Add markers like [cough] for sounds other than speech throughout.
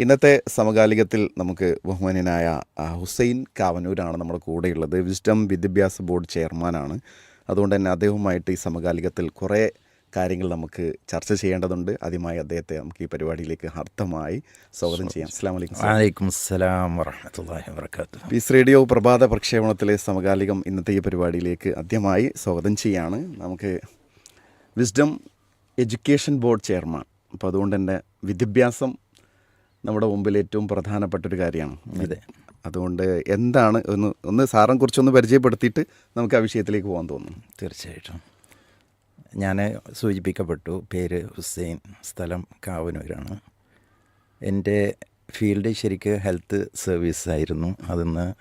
ഇന്നത്തെ സമകാലികത്തിൽ നമുക്ക് ബഹുമാന്യനായ ഹുസൈൻ കാവനൂരാണ് നമ്മുടെ കൂടെയുള്ളത്. വിസ്ഡം വിദ്യാഭ്യാസ ബോർഡ് ചെയർമാനാണ്. അതുകൊണ്ട് തന്നെ അദ്ദേഹവുമായിട്ട് ഈ സമകാലികത്തിൽ കുറേ കാര്യങ്ങൾ നമുക്ക് ചർച്ച ചെയ്യേണ്ടതുണ്ട്. ആദ്യമായി അദ്ദേഹത്തെ നമുക്ക് ഈ പരിപാടിയിലേക്ക് അർത്ഥമായി സ്വാഗതം ചെയ്യാം. അസ്സാം. വലൈക്കും അസ്സലാം വറഹമത്തല്ലാഹി വബർക്കാത്തു പീസ് റേഡിയോ പ്രഭാത പ്രക്ഷേപണത്തിലെ സമകാലികം ഇന്നത്തെ ഈ പരിപാടിയിലേക്ക് ആദ്യമായി സ്വാഗതം ചെയ്യാണ്. നമുക്ക് വിസ്ഡം എഡ്യൂക്കേഷൻ ബോർഡ് ചെയർമാൻ. അപ്പോൾ അതുകൊണ്ട് തന്നെ വിദ്യാഭ്യാസം നമ്മുടെ മുമ്പിൽ ഏറ്റവും പ്രധാനപ്പെട്ട ഒരു കാര്യമാണ്. അതെ. അതുകൊണ്ട് എന്താണ് ഒന്ന് ഒന്ന് സാറിനെ കുറിച്ചൊന്ന് പരിചയപ്പെടുത്തിയിട്ട് നമുക്ക് ആ വിഷയത്തിലേക്ക് പോകാൻ തോന്നുന്നു. തീർച്ചയായിട്ടും. ഞാൻ സൂചിപ്പിക്കപ്പെട്ടു പേര് ഹുസൈൻ സ്ഥലം കാവനൂരാണ്. എന്റെ ഫീൽഡ് ശരിക്ക് ഹെൽത്ത് സർവീസ് ആയിരുന്നു. അതിന്ന്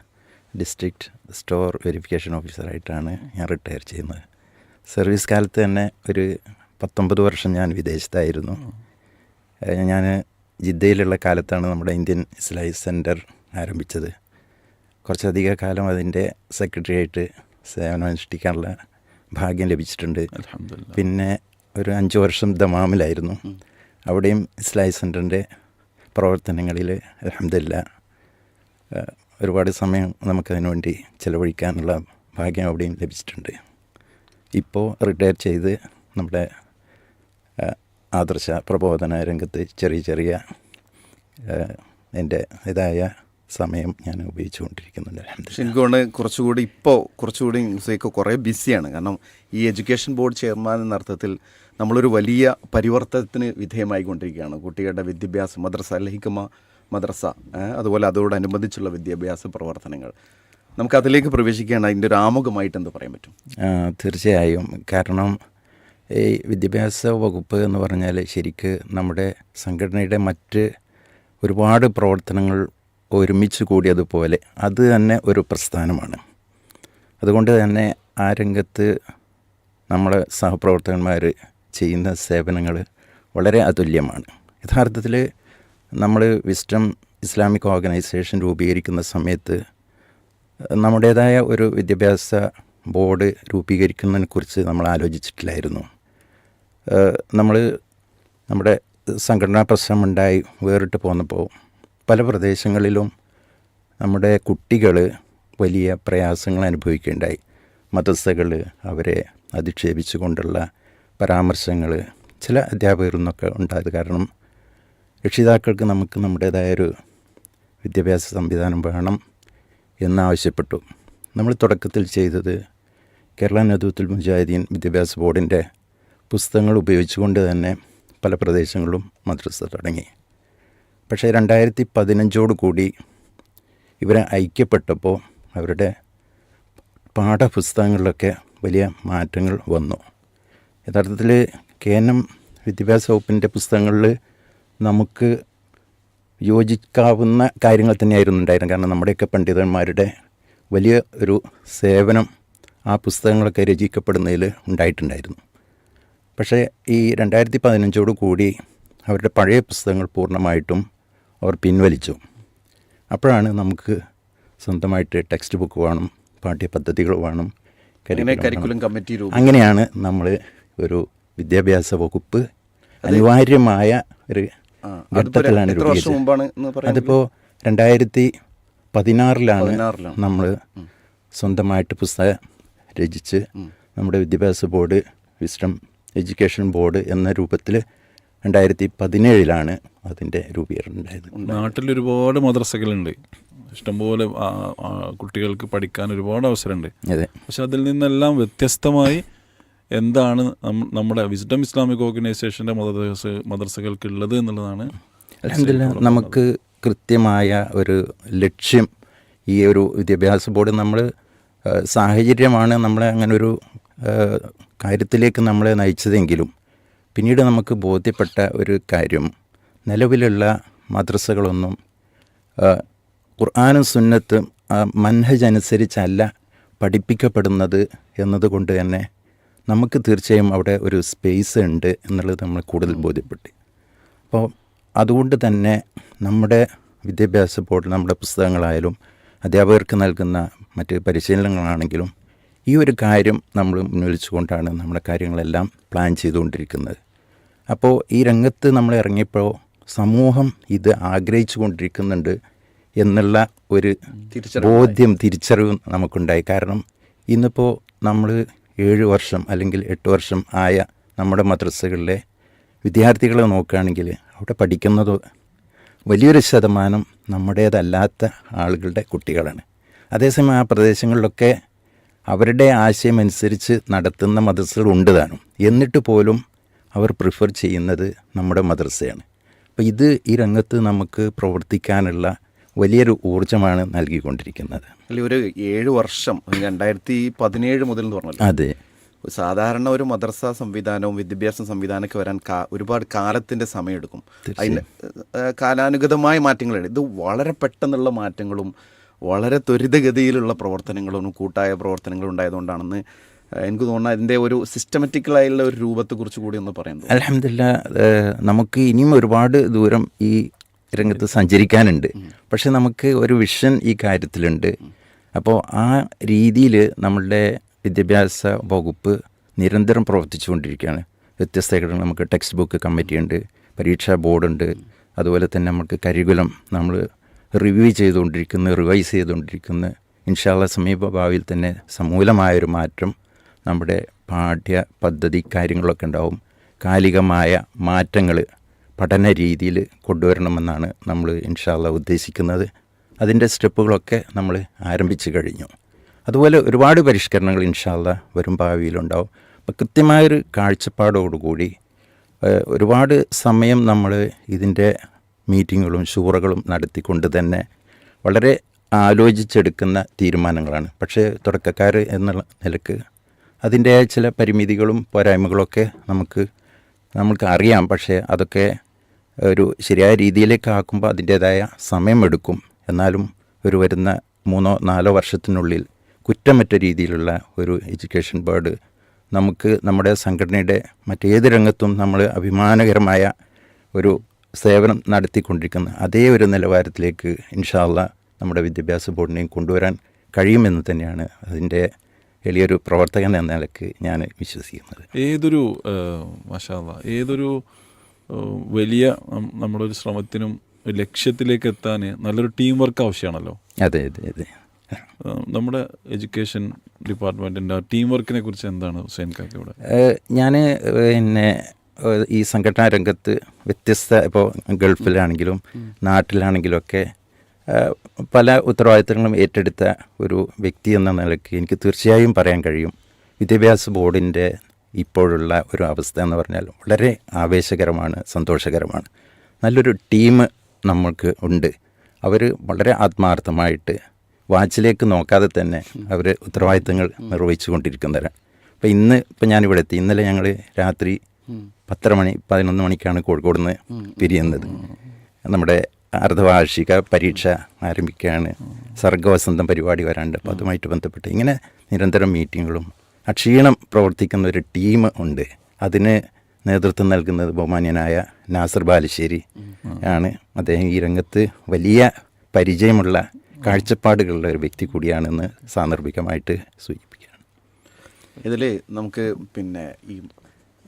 ഡിസ്ട്രിക്റ്റ് സ്റ്റോർ വെരിഫിക്കേഷൻ ഓഫീസറായിട്ടാണ് ഞാൻ റിട്ടയർ ചെയ്യുന്നത്. സർവീസ് കാലത്ത് തന്നെ ഒരു പത്തൊമ്പത് വർഷം ഞാൻ വിദേശത്തായിരുന്നു. ഞാൻ ജിദ്ദയിലുള്ള കാലത്താണ് നമ്മുടെ ഇന്ത്യൻ ഇസ്ലായി സെന്റർ ആരംഭിച്ചത്. കുറച്ചധിക കാലം അതിന്റെ സെക്രട്ടറി ആയിട്ട് സേവനം അനുഷ്ഠിക്കാനുള്ള ഭാഗ്യം ലഭിച്ചിട്ടുണ്ട്. പിന്നെ ഒരു അഞ്ച് വർഷം ദമാമിലായിരുന്നു. അവിടെയും ഇസ്ലായി സെന്ററിന്റെ പ്രവർത്തനങ്ങളിൽ അലഹമില്ല ഒരുപാട് സമയം നമുക്കതിനു വേണ്ടി ചിലവഴിക്കാനുള്ള ഭാഗ്യം അവിടെയും ലഭിച്ചിട്ടുണ്ട്. ഇപ്പോൾ റിട്ടയർ ചെയ്ത് നമ്മുടെ ആദർശ പ്രബോധന രംഗത്ത് ചെറിയ ചെറിയ എന്റെ ഇതായ സമയം ഞാൻ പക്ഷെ. എനിക്ക് തോന്നുന്നു കുറച്ചുകൂടി ഇപ്പോൾ കുറച്ചുകൂടി മ്യൂസിക് കുറേ ബിസിയാണ്. കാരണം ഈ എഡ്യൂക്കേഷൻ ബോർഡ് ചെയർമാൻ എന്ന അർത്ഥത്തിൽ നമ്മളൊരു വലിയ പരിവർത്തനത്തിന് വിധേയമായിക്കൊണ്ടിരിക്കുകയാണ്. കുട്ടികളുടെ വിദ്യാഭ്യാസം മദ്രസ ലഹിക്കമ മദ്രസ അതുപോലെ അതോടനുബന്ധിച്ചുള്ള വിദ്യാഭ്യാസ പ്രവർത്തനങ്ങൾ. നമുക്ക് അതിലേക്ക് പ്രവേശിക്കുകയാണ് അതിന്റെ ഒരു ആമുഖമായിട്ട് എന്ത് പറയാൻ പറ്റും? തീർച്ചയായും. കാരണം ഈ വിദ്യാഭ്യാസ വകുപ്പ് എന്ന് പറഞ്ഞാൽ ശരിക്ക് നമ്മുടെ സംഘടനയുടെ മറ്റ് ഒരുപാട് പ്രവർത്തനങ്ങൾ ഒരുമിച്ച് കൂടിയതുപോലെ അത് തന്നെ ഒരു പ്രസ്ഥാനമാണ്. അതുകൊണ്ട് തന്നെ ആ രംഗത്ത് നമ്മളെ സഹപ്രവർത്തകന്മാർ ചെയ്യുന്ന സേവനങ്ങൾ വളരെ അതുല്യമാണ്. യഥാർത്ഥത്തിൽ നമ്മൾ വിസ്റ്റം ഇസ്ലാമിക് ഓർഗനൈസേഷൻ രൂപീകരിക്കുന്ന സമയത്ത് നമ്മുടേതായ ഒരു വിദ്യാഭ്യാസ ബോർഡ് രൂപീകരിക്കുന്നതിനെക്കുറിച്ച് നമ്മൾ ആലോചിച്ചിട്ടില്ലായിരുന്നു. നമ്മൾ നമ്മുടെ സംഘടനാ പ്രശ്നമുണ്ടായി വേറിട്ട് പോന്നപ്പോൾ പല പ്രദേശങ്ങളിലും നമ്മുടെ കുട്ടികൾ വലിയ പ്രയാസങ്ങൾ അനുഭവിക്കുകയുണ്ടായി മതസ്ഥകൾ അവരെ അധിക്ഷേപിച്ചുകൊണ്ടുള്ള പരാമർശങ്ങൾ ചില അധ്യാപകരിൽ നിന്നൊക്കെ ഉണ്ടായത് കാരണം രക്ഷിതാക്കൾക്ക് നമുക്ക് നമ്മുടേതായൊരു വിദ്യാഭ്യാസ സംവിധാനം വേണം എന്നാവശ്യപ്പെട്ടു. നമ്മൾ തുടക്കത്തിൽ ചെയ്തത് കേരള നേതൃത്വത്തിൽ മുജാഹിദീൻ വിദ്യാഭ്യാസ ബോർഡിന്റെ പുസ്തകങ്ങൾ ഉപയോഗിച്ചുകൊണ്ട് തന്നെ പല പ്രദേശങ്ങളും മദ്രസ തുടങ്ങി. പക്ഷേ രണ്ടായിരത്തി പതിനഞ്ചോട് കൂടി ഇവരെ ഐക്യപ്പെട്ടപ്പോൾ അവരുടെ പാഠപുസ്തകങ്ങളിലൊക്കെ വലിയ മാറ്റങ്ങൾ വന്നു. യഥാർത്ഥത്തിൽ കെ എൻ എം വിദ്യാഭ്യാസ വകുപ്പിന്റെ പുസ്തകങ്ങളിൽ നമുക്ക് യോജിക്കാവുന്ന കാര്യങ്ങൾ തന്നെയായിരുന്നു ഉണ്ടായിരുന്നത്. കാരണം നമ്മുടെയൊക്കെ പണ്ഡിതന്മാരുടെ വലിയ ഒരു സേവനം ആ പുസ്തകങ്ങളൊക്കെ രചിക്കപ്പെടുന്നതിൽ ഉണ്ടായിട്ടുണ്ടായിരുന്നു. പക്ഷേ ഈ രണ്ടായിരത്തി പതിനഞ്ചോട് കൂടി അവരുടെ പഴയ പുസ്തകങ്ങൾ പൂർണമായിട്ടും അവർ പിൻവലിച്ചു. അപ്പോഴാണ് നമുക്ക് സ്വന്തമായിട്ട് ടെക്സ്റ്റ് ബുക്ക് വേണം പാഠ്യപദ്ധതികൾ വേണം കരിക്കുലം കമ്മിറ്റി അങ്ങനെയാണ് നമ്മൾ ഒരു വിദ്യാഭ്യാസ വകുപ്പ് അനിവാര്യമായ ഒരു ഘട്ടത്തിലാണ് അതിപ്പോൾ രണ്ടായിരത്തി പതിനാറിലാണ്. നമ്മൾ സ്വന്തമായിട്ട് പുസ്തകം രചിച്ച് നമ്മുടെ വിദ്യാഭ്യാസ ബോർഡ് വിസ്ഡം എഡ്യൂക്കേഷൻ ബോർഡ് എന്ന രൂപത്തിൽ രണ്ടായിരത്തി പതിനേഴിലാണ് അതിന്റെ രൂപീകരണം ഉണ്ടായത് നാട്ടിൽ ഒരുപാട് മദ്രസകളുണ്ട്. ഇഷ്ടംപോലെ കുട്ടികൾക്ക് പഠിക്കാൻ ഒരുപാട് അവസരമുണ്ട്. അതെ. പക്ഷെ അതിൽ നിന്നെല്ലാം വ്യത്യസ്തമായി എന്താണ് നമ്മുടെ വിസ്ഡം ഇസ്ലാമിക് ഓർഗനൈസേഷന്റെ മദ്രസ മദ്രസകൾക്ക് ഉള്ളത് എന്നുള്ളതാണ് അലഹമില്ല നമുക്ക് കൃത്യമായ ഒരു ലക്ഷ്യം ഈ ഒരു വിദ്യാഭ്യാസ ബോർഡ് നമ്മൾ സാഹചര്യമാണ് നമ്മളെ അങ്ങനെ ഒരു കാര്യത്തിലേക്ക് നമ്മളെ നയിച്ചതെങ്കിലും പിന്നീട് നമുക്ക് ബോധ്യപ്പെട്ട ഒരു കാര്യം. നിലവിലുള്ള മദ്രസകളൊന്നും ഖുർആാനും സുന്നത്തും ആ, മൻഹജ് അനുസരിച്ചല്ല പഠിപ്പിക്കപ്പെടുന്നത് എന്നതുകൊണ്ട് തന്നെ നമുക്ക് തീർച്ചയായും അവിടെ ഒരു സ്പേസ് ഉണ്ട് എന്നുള്ളത് നമ്മൾ കൂടുതൽ ബോധ്യപ്പെട്ടു. അപ്പോൾ അതുകൊണ്ട് തന്നെ നമ്മുടെ വിദ്യാഭ്യാസ ബോർഡ് നമ്മുടെ പുസ്തകങ്ങളായാലും അധ്യാപകർക്ക് നൽകുന്ന മറ്റ് പരിശീലനങ്ങളാണെങ്കിലും ഈ ഒരു കാര്യം നമ്മൾ മുന്നിലിച്ചുകൊണ്ടാണ് നമ്മുടെ കാര്യങ്ങളെല്ലാം പ്ലാൻ ചെയ്തുകൊണ്ടിരിക്കുന്നത്. അപ്പോൾ ഈ രംഗത്ത് നമ്മൾ ഇറങ്ങിയപ്പോൾ സമൂഹം ഇത് ആഗ്രഹിച്ചു കൊണ്ടിരിക്കുന്നുണ്ട് എന്നുള്ള ഒരു ബോധ്യം തിരിച്ചറിവ് നമുക്കുണ്ടായി. കാരണം ഇന്നിപ്പോൾ നമ്മൾ ഏഴ് വർഷം അല്ലെങ്കിൽ എട്ട് വർഷം ആയ നമ്മുടെ മദ്രസകളിലെ വിദ്യാർത്ഥികളെ നോക്കുകയാണെങ്കിൽ അവിടെ പഠിക്കുന്നത് വലിയൊരു ശതമാനം നമ്മുടേതല്ലാത്ത ആളുകളുടെ കുട്ടികളാണ്. അതേസമയം ആ പ്രദേശങ്ങളിലൊക്കെ അവരുടെ ആശയമനുസരിച്ച് നടത്തുന്ന മദ്രസകൾ ഉണ്ട് താനും. എന്നിട്ട് പോലും അവർ പ്രിഫർ ചെയ്യുന്നത് നമ്മുടെ മദ്രസയാണ്. അപ്പോൾ ഇത് ഈ രംഗത്ത് നമുക്ക് പ്രവർത്തിക്കാനുള്ള വലിയൊരു ഊർജമാണ് നൽകിക്കൊണ്ടിരിക്കുന്നത്. അല്ലെ ഒരു ഏഴ് വർഷം രണ്ടായിരത്തി പതിനേഴ് മുതൽ എന്ന് പറഞ്ഞല്ലോ. അതെ. സാധാരണ ഒരു മദ്രസ സംവിധാനവും വിദ്യാഭ്യാസ സംവിധാനമൊക്കെ വരാൻ കാ ഒരുപാട് കാലത്തിന്റെ സമയമെടുക്കും. അതിന് കാലാനുഗതമായ മാറ്റങ്ങളാണ്. ഇത് വളരെ പെട്ടെന്നുള്ള മാറ്റങ്ങളും വളരെ ത്വരിതഗതിയിലുള്ള പ്രവർത്തനങ്ങളും കൂട്ടായ പ്രവർത്തനങ്ങളും ഉണ്ടായതുകൊണ്ടാണെന്ന് എനിക്ക് തോന്നുന്നത് അതിന്റെ ഒരു സിസ്റ്റമാറ്റിക്കലായുള്ള ഒരു രൂപത്തെക്കുറിച്ച് കൂടി ഒന്ന് പറയുന്നത് അലഹമില്ല നമുക്ക് ഇനിയും ഒരുപാട് ദൂരം ഈ രംഗത്ത് സഞ്ചരിക്കാനുണ്ട്. പക്ഷെ നമുക്ക് ഒരു വിഷൻ ഈ കാര്യത്തിലുണ്ട്. അപ്പോൾ ആ രീതിയിൽ നമ്മളുടെ വിദ്യാഭ്യാസ വകുപ്പ് നിരന്തരം പ്രവർത്തിച്ചുകൊണ്ടിരിക്കുകയാണ്. വ്യത്യസ്ത ഘടകങ്ങൾ നമുക്ക് ടെക്സ്റ്റ് ബുക്ക് കമ്മിറ്റിയുണ്ട് പരീക്ഷാ ബോർഡുണ്ട് അതുപോലെ തന്നെ നമുക്ക് കരികുലം നമ്മൾ റിവ്യൂ ചെയ്തുകൊണ്ടിരിക്കുന്ന റിവൈസ് ചെയ്തുകൊണ്ടിരിക്കുന്ന ഇൻഷാല്ല സമീപ ഭാവിയിൽ തന്നെ സമൂലമായൊരു മാറ്റം നമ്മുടെ പാഠ്യ പദ്ധതി കാര്യങ്ങളൊക്കെ ഉണ്ടാവും. കാലികമായ മാറ്റങ്ങൾ പഠന രീതിയിൽ കൊണ്ടുവരണമെന്നാണ് നമ്മൾ ഇൻഷാല്ല ഉദ്ദേശിക്കുന്നത്. അതിന്റെ സ്റ്റെപ്പുകളൊക്കെ നമ്മൾ ആരംഭിച്ചു കഴിഞ്ഞു. അതുപോലെ ഒരുപാട് പരിഷ്കരണങ്ങൾ ഇൻഷാല്ല വരും ഭാവിയിലുണ്ടാവും. അപ്പോൾ കൃത്യമായൊരു കാഴ്ചപ്പാടോടുകൂടി ഒരുപാട് സമയം നമ്മൾ ഇതിന്റെ മീറ്റിങ്ങുകളും ഷൂറകളും നടത്തിക്കൊണ്ട് തന്നെ വളരെ ആലോചിച്ചെടുക്കുന്ന തീരുമാനങ്ങളാണ്. പക്ഷേ തുടക്കക്കാർ എന്നുള്ള നിലയ്ക്ക് അതിന്റെ ചില പരിമിതികളും പോരായ്മകളൊക്കെ നമുക്ക് നമുക്ക് അറിയാം. പക്ഷേ അതൊക്കെ ഒരു ശരിയായ രീതിയിലേക്ക് ആക്കുമ്പോൾ അതിന്റേതായ സമയമെടുക്കും. എന്നാലും ഒരു വരുന്ന മൂന്നോ നാലോ വർഷത്തിനുള്ളിൽ കുറ്റമറ്റ രീതിയിലുള്ള ഒരു എഡ്യൂക്കേഷൻ ബോർഡ് നമുക്ക് നമ്മുടെ സംഘടനയുടെ മറ്റേത് രംഗത്തും നമ്മൾ അഭിമാനകരമായ ഒരു സേവനം നടത്തിക്കൊണ്ടിരിക്കുന്ന അതേ ഒരു നിലവാരത്തിലേക്ക് ഇൻഷാല്ല നമ്മുടെ വിദ്യാഭ്യാസ ബോർഡിനെയും കൊണ്ടുവരാൻ കഴിയുമെന്ന് തന്നെയാണ് അതിന്റെ വലിയൊരു പ്രവർത്തകൻ എന്ന നിലയ്ക്ക് ഞാൻ വിശ്വസിക്കുന്നത്. ഏതൊരു ഏഹ്, മാഷാല്ല ഏതൊരു വലിയ നമ്മുടെ ഒരു ശ്രമത്തിനും ലക്ഷ്യത്തിലേക്ക് എത്താൻ നല്ലൊരു ടീം വർക്ക് ആവശ്യമാണല്ലോ. അതെ അതെ അതെ. നമ്മുടെ എഡ്യൂക്കേഷൻ ഡിപ്പാർട്ട്മെന്റിന്റെ ടീം വർക്കിനെ കുറിച്ച് എന്താണ് ഹുസൈൻ കാക്കയുടെ ഞാൻ പിന്നെ ഈ സംഘടനാ രംഗത്ത് വ്യത്യസ്ത ഇപ്പോൾ ഗൾഫിലാണെങ്കിലും നാട്ടിലാണെങ്കിലും ഒക്കെ പല ഉത്തരവാദിത്തങ്ങളും ഏറ്റെടുത്ത ഒരു വ്യക്തി എന്ന നിലയ്ക്ക് എനിക്ക് തീർച്ചയായും പറയാൻ കഴിയും. വിദ്യാഭ്യാസ ബോർഡിന്റെ ഇപ്പോഴുള്ള ഒരു അവസ്ഥ എന്ന് പറഞ്ഞാൽ വളരെ ആവേശകരമാണ് സന്തോഷകരമാണ്. നല്ലൊരു ടീം നമ്മൾക്ക് ഉണ്ട്. അവർ വളരെ ആത്മാർത്ഥമായിട്ട് വാച്ചിലേക്ക് നോക്കാതെ തന്നെ അവർ ഉത്തരവാദിത്തങ്ങൾ നിർവഹിച്ചു കൊണ്ടിരിക്കുന്നവരാണ് അപ്പോൾ ഇന്ന് ഇപ്പം ഞാനിവിടെ എത്തി. ഇന്നലെ ഞങ്ങൾ രാത്രി പത്തര മണി പതിനൊന്ന് മണിക്കാണ് കോഴിക്കോട് നിന്ന് പിരിയുന്നത്. നമ്മുടെ അർദ്ധവാർഷിക പരീക്ഷ ആരംഭിക്കുകയാണ്. സർഗവസന്തം പരിപാടി വരാണ്ട് അപ്പോൾ അതുമായിട്ട് ബന്ധപ്പെട്ട് ഇങ്ങനെ നിരന്തരം മീറ്റിങ്ങുകളും അക്ഷീണം പ്രവർത്തിക്കുന്ന ഒരു ടീം ഉണ്ട്. അതിന് നേതൃത്വം നൽകുന്നത് ബഹുമാന്യനായ നാസർ ബാലുശ്ശേരി ആണ്. അദ്ദേഹം ഈ രംഗത്ത് വലിയ പരിചയമുള്ള കാഴ്ചപ്പാടുകളുള്ള ഒരു വ്യക്തി കൂടിയാണെന്ന് സാന്ദർഭികമായിട്ട് സൂചിപ്പിക്കുകയാണ്. ഇതിൽ നമുക്ക് പിന്നെ ഈ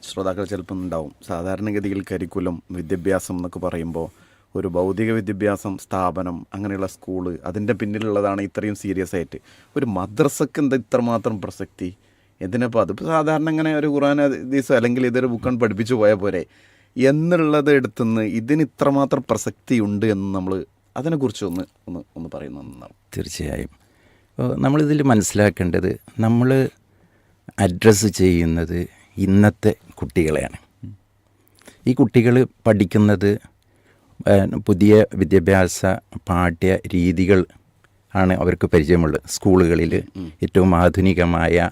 ശ്രോതാക്കൾ ചിലപ്പോൾ ഉണ്ടാവും. സാധാരണഗതിയിൽ കരിക്കുലം വിദ്യാഭ്യാസം എന്നൊക്കെ പറയുമ്പോൾ ഒരു ഭൗതിക വിദ്യാഭ്യാസം സ്ഥാപനം അങ്ങനെയുള്ള സ്കൂൾ അതിന്റെ പിന്നിലുള്ളതാണ് ഇത്രയും സീരിയസ് ആയിട്ട്. ഒരു മദ്രസക്ക് എന്താ ഇത്രമാത്രം പ്രസക്തി? എന്തിനപ്പോൾ അതിപ്പോൾ സാധാരണ ഇങ്ങനെ ഒരു ഖുറാൻ ഹദീസ് അല്ലെങ്കിൽ ഇതൊരു ബുക്കൺ പഠിപ്പിച്ചു പോയാൽ പോരെ. എന്നുള്ളത് എടുത്തുനിന്ന് ഇതിന് ഇത്രമാത്രം പ്രസക്തി ഉണ്ട് എന്ന് നമ്മൾ അതിനെക്കുറിച്ച് ഒന്ന് ഒന്ന് ഒന്ന് പറയുന്ന നന്നാവും. തീർച്ചയായും. നമ്മളിതിൽ മനസ്സിലാക്കേണ്ടത് നമ്മൾ അഡ്രസ്സ് ചെയ്യുന്നത് ഇന്നത്തെ കുട്ടികളെയാണ്. ഈ കുട്ടികൾ പഠിക്കുന്നത് പുതിയ വിദ്യാഭ്യാസ പാഠ്യ രീതികൾ ആണ് അവർക്ക് പരിചയമുള്ളത്. സ്കൂളുകളിൽ ഏറ്റവും ആധുനികമായ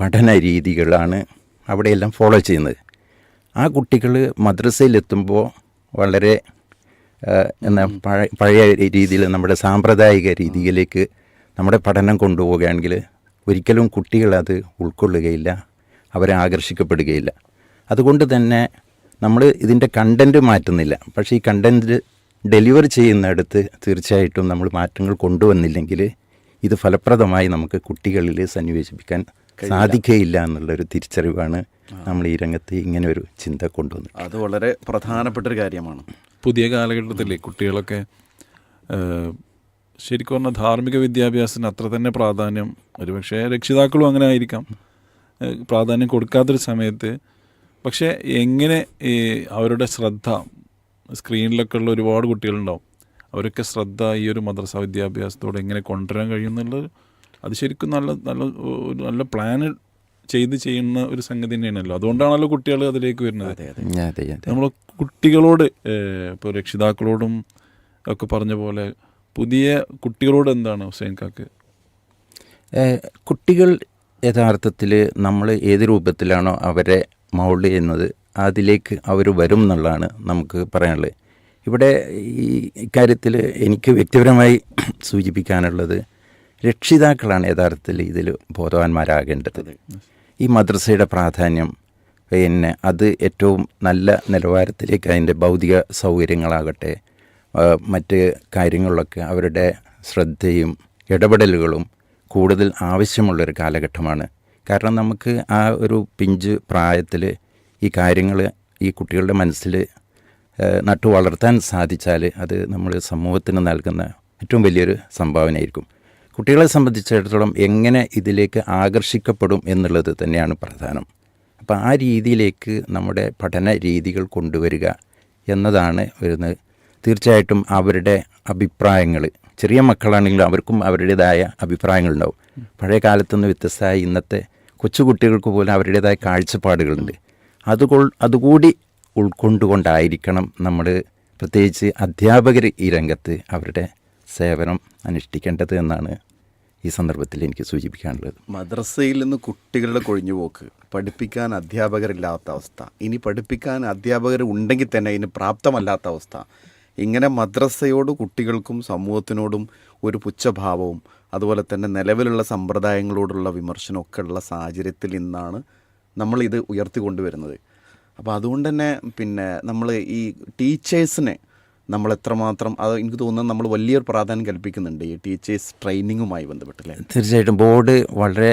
പഠന രീതികളാണ് അവിടെയെല്ലാം ഫോളോ ചെയ്യുന്നത്. ആ കുട്ടികൾ മദ്രസയിലെത്തുമ്പോൾ വളരെ എന്നാ പഴയ പഴയ രീതിയിൽ നമ്മുടെ സാമ്പ്രദായിക രീതിയിലേക്ക് നമ്മുടെ പഠനം കൊണ്ടുപോവുകയാണെങ്കിൽ ഒരിക്കലും കുട്ടികളത് ഉൾക്കൊള്ളുകയില്ല. അവരെ ആകർഷിക്കപ്പെടുകയില്ല. അതുകൊണ്ട് തന്നെ നമ്മൾ ഇതിന്റെ കണ്ടന്റ് മാറ്റുന്നില്ല. പക്ഷേ ഈ കണ്ടന്റ് ഡെലിവർ ചെയ്യുന്നിടത്ത് തീർച്ചയായിട്ടും നമ്മൾ മാറ്റങ്ങൾ കൊണ്ടുവന്നില്ലെങ്കിൽ ഇത് ഫലപ്രദമായി നമുക്ക് കുട്ടികളിൽ സന്നിവേശിപ്പിക്കാൻ സാധിക്കുകയില്ല എന്നുള്ളൊരു തിരിച്ചറിവാണ് നമ്മൾ ഈ രംഗത്ത് ഇങ്ങനെ ഒരു ചിന്ത കൊണ്ടുവന്നു അത് വളരെ പ്രധാനപ്പെട്ട ഒരു കാര്യമാണ്. പുതിയ കാലഘട്ടത്തിലെ കുട്ടികളൊക്കെ ശരിക്കും പറഞ്ഞാൽ ധാർമ്മിക വിദ്യാഭ്യാസത്തിന് അത്ര തന്നെ പ്രാധാന്യം ഒരുപക്ഷെ രക്ഷിതാക്കളും അങ്ങനെ ആയിരിക്കാം. പ്രാധാന്യം കൊടുക്കാത്തൊരു സമയത്ത് പക്ഷേ എങ്ങനെ ഈ അവരുടെ ശ്രദ്ധ സ്ക്രീനിലൊക്കെ ഉള്ള ഒരുപാട് കുട്ടികളുണ്ടാവും. അവരൊക്കെ ശ്രദ്ധ ഈ ഒരു മദ്രസ വിദ്യാഭ്യാസത്തോടെ എങ്ങനെ കൊണ്ടുവരാൻ കഴിയും എന്നുള്ളത് അത് ശരിക്കും നല്ല നല്ല ഒരു നല്ല പ്ലാൻ ചെയ്ത് ചെയ്യുന്ന ഒരു സംഗതി തന്നെയാണല്ലോ. അതുകൊണ്ടാണല്ലോ കുട്ടികൾ അതിലേക്ക് വരുന്നത്. നമ്മൾ കുട്ടികളോട് ഇപ്പോൾ രക്ഷിതാക്കളോടും ഒക്കെ പറഞ്ഞ പോലെ പുതിയ കുട്ടികളോട് എന്താണ് ഹുസൈൻ കാക്ക്? കുട്ടികൾ യഥാർത്ഥത്തിൽ നമ്മൾ ഏത് രൂപത്തിലാണോ അവരെ മൗൾഡ് ചെയ്യുന്നത് അതിലേക്ക് അവർ വരും എന്നുള്ളതാണ് നമുക്ക് പറയാനുള്ളത്. ഇവിടെ ഈ ഇക്കാര്യത്തിൽ എനിക്ക് വ്യക്തിപരമായി [clears throat] സൂചിപ്പിക്കാനുള്ളത് രക്ഷിതാക്കളാണ് യഥാർത്ഥത്തിൽ ഇതിൽ ബോധവാന്മാരാകേണ്ടത്. ഈ മദ്രസയുടെ പ്രാധാന്യം പിന്നെ അത് ഏറ്റവും നല്ല നിലവാരത്തിലേക്ക് അതിന്റെ ഭൗതിക സൗകര്യങ്ങളാകട്ടെ മറ്റ് കാര്യങ്ങളിലൊക്കെ അവരുടെ ശ്രദ്ധയും ഇടപെടലുകളും കൂടുതൽ ആവശ്യമുള്ളൊരു കാലഘട്ടമാണ്. കാരണം നമുക്ക് ആ ഒരു പിഞ്ച് പ്രായത്തിൽ ഈ കാര്യങ്ങൾ ഈ കുട്ടികളുടെ മനസ്സിൽ നട്ടു വളർത്താൻ സാധിച്ചാൽ അത് നമ്മൾ സമൂഹത്തിന് നൽകുന്ന ഏറ്റവും വലിയൊരു സംഭാവനയായിരിക്കും. കുട്ടികളെ സംബന്ധിച്ചിടത്തോളം എങ്ങനെ ഇതിലേക്ക് ആകർഷിക്കപ്പെടും എന്നുള്ളത് തന്നെയാണ് പ്രധാനം. അപ്പോൾ ആ രീതിയിലേക്ക് നമ്മുടെ പഠന രീതികൾ കൊണ്ടുവരിക എന്നതാണ് വരുന്നത്. തീർച്ചയായിട്ടും അവരുടെ അഭിപ്രായങ്ങൾ ചെറിയ മക്കളാണെങ്കിലും അവർക്കും അവരുടേതായ അഭിപ്രായങ്ങളുണ്ടാവും. പഴയ കാലത്തുനിന്ന് വ്യത്യസ്തമായ ഇന്നത്തെ കൊച്ചുകുട്ടികൾക്ക് പോലും അവരുടേതായ കാഴ്ചപ്പാടുകളുണ്ട്. അതുകൊ അതുകൂടി ഉൾക്കൊണ്ടുകൊണ്ടായിരിക്കണം നമ്മൾ പ്രത്യേകിച്ച് അധ്യാപകർ ഈ രംഗത്ത് അവരുടെ സേവനം അനുഷ്ഠിക്കേണ്ടത് എന്നാണ് ഈ സന്ദർഭത്തിൽ എനിക്ക് സൂചിപ്പിക്കാനുള്ളത്. മദ്രസയിൽ നിന്ന് കുട്ടികളുടെ കൊഴിഞ്ഞുപോക്ക് പഠിപ്പിക്കാൻ അധ്യാപകരില്ലാത്ത അവസ്ഥ. ഇനി പഠിപ്പിക്കാൻ അധ്യാപകർ ഉണ്ടെങ്കിൽ തന്നെ ഇതിന് പ്രാപ്തമല്ലാത്ത അവസ്ഥ. ഇങ്ങനെ മദ്രസയോട് കുട്ടികൾക്കും സമൂഹത്തിനോടും ഒരു പുച്ഛഭാവവും അതുപോലെ തന്നെ നിലവിലുള്ള സമ്പ്രദായങ്ങളോടുള്ള വിമർശനമൊക്കെ ഉള്ള സാഹചര്യത്തിൽ നിന്നാണ് നമ്മളിത് ഉയർത്തിക്കൊണ്ടുവരുന്നത്. അപ്പോൾ അതുകൊണ്ട് തന്നെ പിന്നെ നമ്മൾ ഈ ടീച്ചേഴ്സിനെ നമ്മൾ എത്രമാത്രം അത് എനിക്ക് തോന്നുന്നത് നമ്മൾ വലിയൊരു പ്രാധാന്യം കൽപ്പിക്കുന്നുണ്ട് ഈ ടീച്ചേഴ്സ് ട്രെയിനിങ്ങുമായി ബന്ധപ്പെട്ടല്ലേ തീർച്ചയായിട്ടും ബോർഡ് വളരെ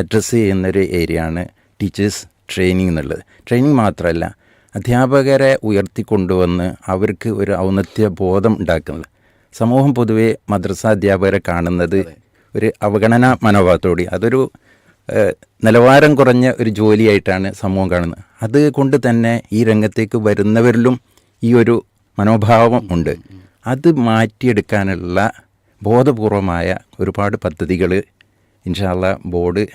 അഡ്രസ്സ് ചെയ്യുന്നൊരു ഏരിയയാണ് ടീച്ചേഴ്സ് ട്രെയിനിങ് എന്നുള്ളത്. ട്രെയിനിങ് മാത്രമല്ല അധ്യാപകരെ ഉയർത്തിക്കൊണ്ടുവന്ന് അവർക്ക് ഒരു ഔന്നത്യ ബോധം ഉണ്ടാക്കുന്നത്. സമൂഹം പൊതുവെ മദ്രസ അധ്യാപകരെ കാണുന്നത് ഒരു അവഗണന മനോഭാവത്തോടെ അതൊരു നിലവാരം കുറഞ്ഞ ഒരു ജോലിയായിട്ടാണ് സമൂഹം കാണുന്നത്. അതുകൊണ്ട് തന്നെ ഈ രംഗത്തേക്ക് വരുന്നവരിലും ഈ ഒരു മനോഭാവം ഉണ്ട്. അത് മാറ്റിയെടുക്കാനുള്ള ബോധപൂർവമായ ഒരുപാട് പദ്ധതികൾ ഇൻഷാല്ല ബോർഡ്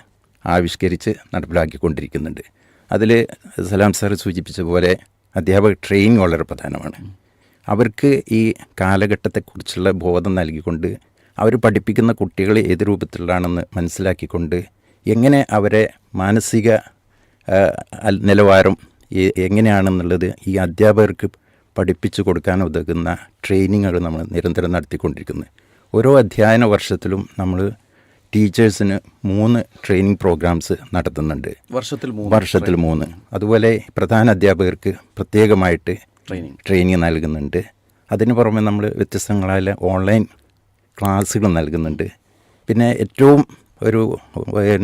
ആവിഷ്കരിച്ച് നടപ്പിലാക്കിക്കൊണ്ടിരിക്കുന്നുണ്ട്. അതിൽ സലാം സാർ സൂചിപ്പിച്ച പോലെ അധ്യാപക ട്രെയിനിങ് വളരെ പ്രധാനമാണ്. അവർക്ക് ഈ കാലഘട്ടത്തെക്കുറിച്ചുള്ള ബോധം നൽകിക്കൊണ്ട് അവർ പഠിപ്പിക്കുന്ന കുട്ടികൾ ഏത് രൂപത്തിലാണെന്ന് മനസ്സിലാക്കിക്കൊണ്ട് എങ്ങനെ അവരെ മാനസിക നിലവാരം എങ്ങനെയാണെന്നുള്ളത് ഈ അധ്യാപകർക്ക് പഠിപ്പിച്ചു കൊടുക്കാൻ ഉതകുന്ന ട്രെയിനിങ്ങുകൾ നമ്മൾ നിരന്തരം നടത്തിക്കൊണ്ടിരിക്കുന്നത് ഓരോ അധ്യയന വർഷത്തിലും നമ്മൾ ടീച്ചേഴ്സിന് മൂന്ന് ട്രെയിനിങ് പ്രോഗ്രാംസ് നടത്തുന്നുണ്ട്. വർഷത്തിൽ വർഷത്തിൽ മൂന്ന്. അതുപോലെ പ്രധാന അധ്യാപകർക്ക് പ്രത്യേകമായിട്ട് ട്രെയിനിങ്. ട്രെയിനിങ് നൽകുന്നുണ്ട്. അതിന് പുറമെ നമ്മൾ വ്യത്യസ്തങ്ങളായ ഓൺലൈൻ ക്ലാസ്സുകൾ നൽകുന്നുണ്ട്. പിന്നെ ഏറ്റവും ഒരു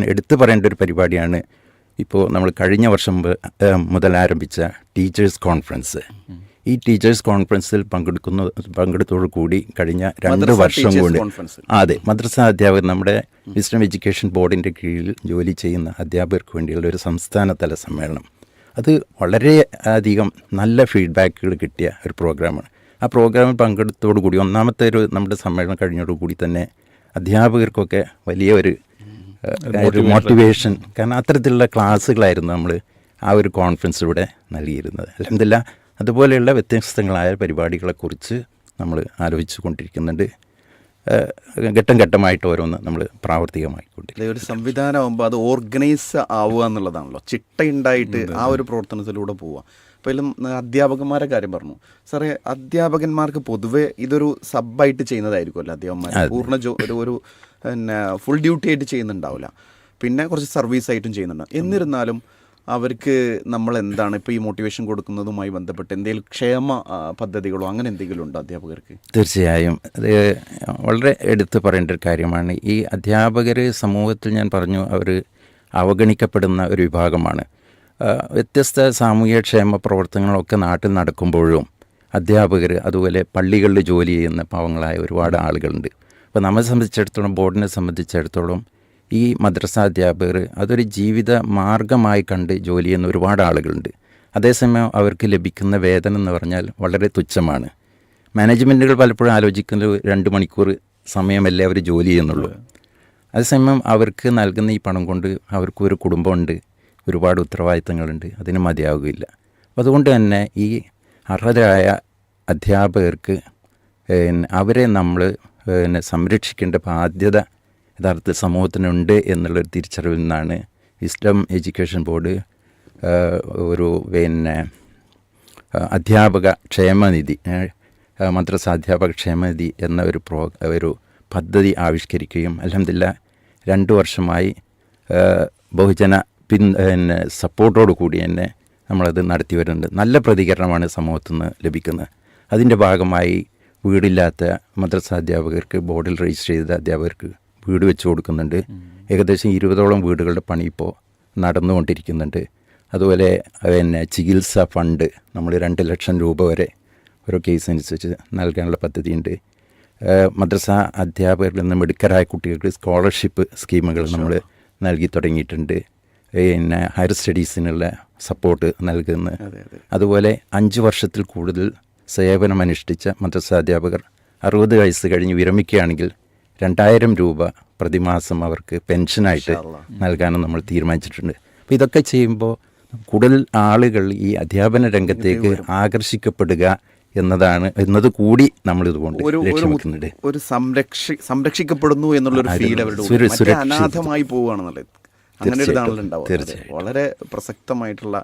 എടുത്തു പറയേണ്ട ഒരു പരിപാടിയാണ് ഇപ്പോൾ നമ്മൾ കഴിഞ്ഞ വർഷം മുതൽ ആരംഭിച്ച ടീച്ചേഴ്സ് കോൺഫറൻസ്. ഈ ടീച്ചേഴ്സ് കോൺഫറൻസിൽ പങ്കെടുക്കുന്ന പങ്കെടുത്തോടു കൂടി കഴിഞ്ഞ രണ്ട് വർഷം കൊണ്ട് അതെ മദ്രസ അധ്യാപകർ നമ്മുടെ വിസ്ഡം എഡ്യൂക്കേഷൻ ബോർഡിന്റെ കീഴിൽ ജോലി ചെയ്യുന്ന അധ്യാപകർക്ക് വേണ്ടിയുള്ള ഒരു സംസ്ഥാനതല സമ്മേളനം. അത് വളരെ അധികം നല്ല ഫീഡ്ബാക്കുകൾ കിട്ടിയ ഒരു പ്രോഗ്രാമാണ്. ആ പ്രോഗ്രാമിൽ പങ്കെടുത്തോടു കൂടി ഒന്നാമത്തെ ഒരു നമ്മുടെ സമ്മേളനം കഴിഞ്ഞോടുകൂടി തന്നെ അധ്യാപകർക്കൊക്കെ വലിയ ഒരു ഒരു മോട്ടിവേഷൻ കാരണം അത്തരത്തിലുള്ള ക്ലാസ്സുകളായിരുന്നു നമ്മൾ ആ ഒരു കോൺഫറൻസിലൂടെ നൽകിയിരുന്നത്. അലഹമില്ല അതുപോലെയുള്ള വ്യത്യസ്തങ്ങളായ പരിപാടികളെക്കുറിച്ച് നമ്മൾ ആലോചിച്ചു കൊണ്ടിരിക്കുന്നുണ്ട് ഘട്ടം ഘട്ടമായിട്ട് ഓരോന്ന് നമ്മൾ പ്രാവർത്തികമായിക്കൊണ്ടിരിക്കും ഒരു സംവിധാനമാകുമ്പോൾ അത് ഓർഗനൈസ് ആവുക എന്നുള്ളതാണല്ലോ. ചിട്ടയുണ്ടായിട്ട് ആ ഒരു പ്രവർത്തനത്തിലൂടെ പോവുക. അപ്പോൾ ഇതിലും അധ്യാപകന്മാരെ കാര്യം പറഞ്ഞു. സാറേ അധ്യാപകന്മാർക്ക് പൊതുവെ ഇതൊരു സബായിട്ട് ചെയ്യുന്നതായിരിക്കുമല്ലോ അധ്യാപകന്മാർ. പൂർണ ജോ ഒരു ഒരു പിന്നെ ഫുൾ ഡ്യൂട്ടി ആയിട്ട് ചെയ്യുന്നുണ്ടാവില്ല. പിന്നെ കുറച്ച് സർവീസ് ആയിട്ടും ചെയ്യുന്നുണ്ട്. എന്നിരുന്നാലും അവർക്ക് നമ്മൾ എന്താണ് ഇപ്പോൾ ഈ മോട്ടിവേഷൻ കൊടുക്കുന്നതുമായി ബന്ധപ്പെട്ട് എന്തെങ്കിലും ക്ഷേമ പദ്ധതികളോ അങ്ങനെ എന്തെങ്കിലും ഉണ്ടോ അധ്യാപകർക്ക്? തീർച്ചയായും. അത് വളരെ എടുത്തു പറയേണ്ട ഒരു കാര്യമാണ്. ഈ അധ്യാപകർ സമൂഹത്തിൽ ഞാൻ പറഞ്ഞു അവർ അവഗണിക്കപ്പെടുന്ന ഒരു വിഭാഗമാണ്. വ്യത്യസ്ത സാമൂഹിക ക്ഷേമ പ്രവർത്തനങ്ങളൊക്കെ നാട്ടിൽ നടക്കുമ്പോഴും അധ്യാപകർ അതുപോലെ പള്ളികളിൽ ജോലി ചെയ്യുന്ന പാവങ്ങളായ ഒരുപാട് ആളുകളുണ്ട്. അപ്പോൾ നമ്മെ സംബന്ധിച്ചിടത്തോളം ബോർഡിനെ സംബന്ധിച്ചിടത്തോളം ഈ മദ്രസ അധ്യാപകർ അതൊരു ജീവിത മാർഗമായി കണ്ട് ജോലി ചെയ്യുന്ന ഒരുപാട് ആളുകളുണ്ട്. അതേസമയം അവർക്ക് ലഭിക്കുന്ന വേതനം എന്ന് പറഞ്ഞാൽ വളരെ തുച്ഛമാണ്. മാനേജ്മെന്റുകൾ പലപ്പോഴും ആലോചിക്കുന്ന രണ്ട് മണിക്കൂർ സമയമല്ലേ അവർ ജോലി ചെയ്യുന്നുള്ളൂ. അതേസമയം അവർക്ക് നൽകുന്ന ഈ പണം കൊണ്ട് അവർക്ക് ഒരു കുടുംബമുണ്ട് ഒരുപാട് ഉത്തരവാദിത്തങ്ങളുണ്ട് അതിന് മതിയാവുകയില്ല. അപ്പോൾ അതുകൊണ്ട് തന്നെ ഈ അർഹരായ അധ്യാപകർക്ക് അവരെ നമ്മൾ സംരക്ഷിക്കേണ്ട ബാധ്യത യഥാർത്ഥ സമൂഹത്തിനുണ്ട് എന്നുള്ളൊരു തിരിച്ചറിവിൽ നിന്നാണ് വിസ്ഡം എഡ്യൂക്കേഷൻ ബോർഡ് ഒരു പിന്നെ അധ്യാപക ക്ഷേമനിധി മദ്രസ അധ്യാപക ക്ഷേമനിധി എന്ന ഒരു പ്രോ ഒരു പദ്ധതി ആവിഷ്കരിക്കുകയും അലഹമില്ല രണ്ട് വർഷമായി ബഹുജന പിൻ പിന്നെ സപ്പോർട്ടോടു കൂടി തന്നെ നമ്മളത് നടത്തി വരുന്നുണ്ട്. നല്ല പ്രതികരണമാണ് സമൂഹത്തിൽ നിന്ന് ലഭിക്കുന്നത്. അതിന്റെ ഭാഗമായി വീടില്ലാത്ത മദ്രസ അധ്യാപകർക്ക് ബോർഡിൽ രജിസ്റ്റർ ചെയ്ത അധ്യാപകർക്ക് വീട് വെച്ച് കൊടുക്കുന്നുണ്ട്. ഏകദേശം ഇരുപതോളം വീടുകളുടെ പണി ഇപ്പോൾ നടന്നുകൊണ്ടിരിക്കുന്നുണ്ട്. അതുപോലെ പിന്നെ ചികിത്സാ ഫണ്ട് നമ്മൾ രണ്ട് ലക്ഷം രൂപ വരെ ഓരോ കേസ് അനുസരിച്ച് നൽകാനുള്ള പദ്ധതിയുണ്ട്. ഉണ്ട് മദ്രസ അധ്യാപകരിൽ നിന്ന് മിടുക്കരായ കുട്ടികൾക്ക് സ്കോളർഷിപ്പ് സ്കീമുകൾ നമ്മൾ നൽകി തുടങ്ങിയിട്ടുണ്ട്. പിന്നെ ഹയർ സ്റ്റഡീസിനുള്ള സപ്പോർട്ട് നൽകുന്നു അതുപോലെ അഞ്ച് വർഷത്തിൽ കൂടുതൽ സേവനമനുഷ്ഠിച്ച മദ്രസ അധ്യാപകർ അറുപത് വയസ്സ് കഴിഞ്ഞ് വിരമിക്കുകയാണെങ്കിൽ രണ്ടായിരം രൂപ പ്രതിമാസം അവർക്ക് പെൻഷനായിട്ട് നൽകാനും നമ്മൾ തീരുമാനിച്ചിട്ടുണ്ട്. അപ്പോൾ ഇതൊക്കെ ചെയ്യുമ്പോൾ കൂടുതൽ ആളുകൾ ഈ അധ്യാപന രംഗത്തേക്ക് ആകർഷിക്കപ്പെടുക എന്നതാണ് എന്നത് കൂടി നമ്മൾ ഇതുകൊണ്ട് ലക്ഷ്യമിക്കുന്നുണ്ട്. ഒരു സംരക്ഷി സംരക്ഷിക്കപ്പെടുന്നു എന്നുള്ളൊരു ഒരു ഫീൽ അവരുടെ അനാഥമായി പോവുകയാണെന്നുള്ളത് അങ്ങനെ ഒരു ഇതാണല്ലോ ഉണ്ടാവുക വളരെ പ്രസക്തമായിട്ടുള്ള